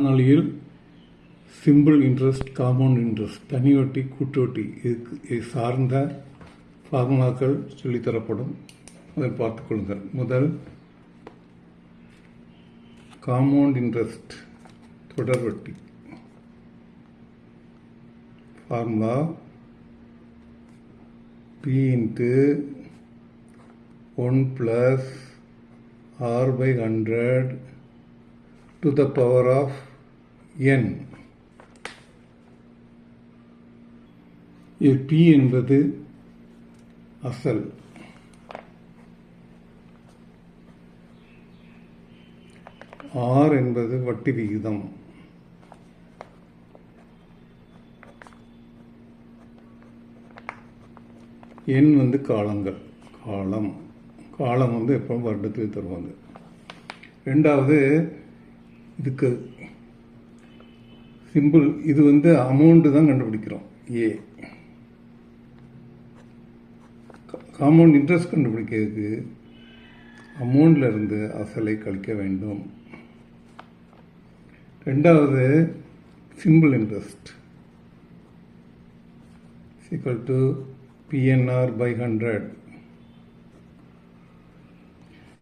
காணொலியில் simple interest compound interest தனி வட்டி கூட்டொட்டி இதுக்கு இது சார்ந்த ஃபார்முலாக்கள் சொல்லித்தரப்படும். அதை பார்த்துக்கொள்ளுங்கள் முதல் காம்பவுண்ட் இன்ட்ரெஸ்ட் தொடர் வட்டி. Formula P into one plus R by hundred to the power of N. P என்பது அசல். ஆர் என்பது வட்டி விகிதம். எண் வந்து காலங்கள். காலம். காலம் வந்து எப்போ வருடத்துக்கு தருவாங்க. ரெண்டாவது இதுக்கு சிம்பிள் இது வந்து அமௌண்ட்டு தான் கண்டுபிடிக்கிறோம். ஏ காம்பவுண்ட் இன்ட்ரெஸ்ட் கண்டுபிடிக்கிறதுக்கு அமௌண்டில் இருந்து அசலை கழிக்க வேண்டும். ரெண்டாவது simple interest equal to PNR by hundred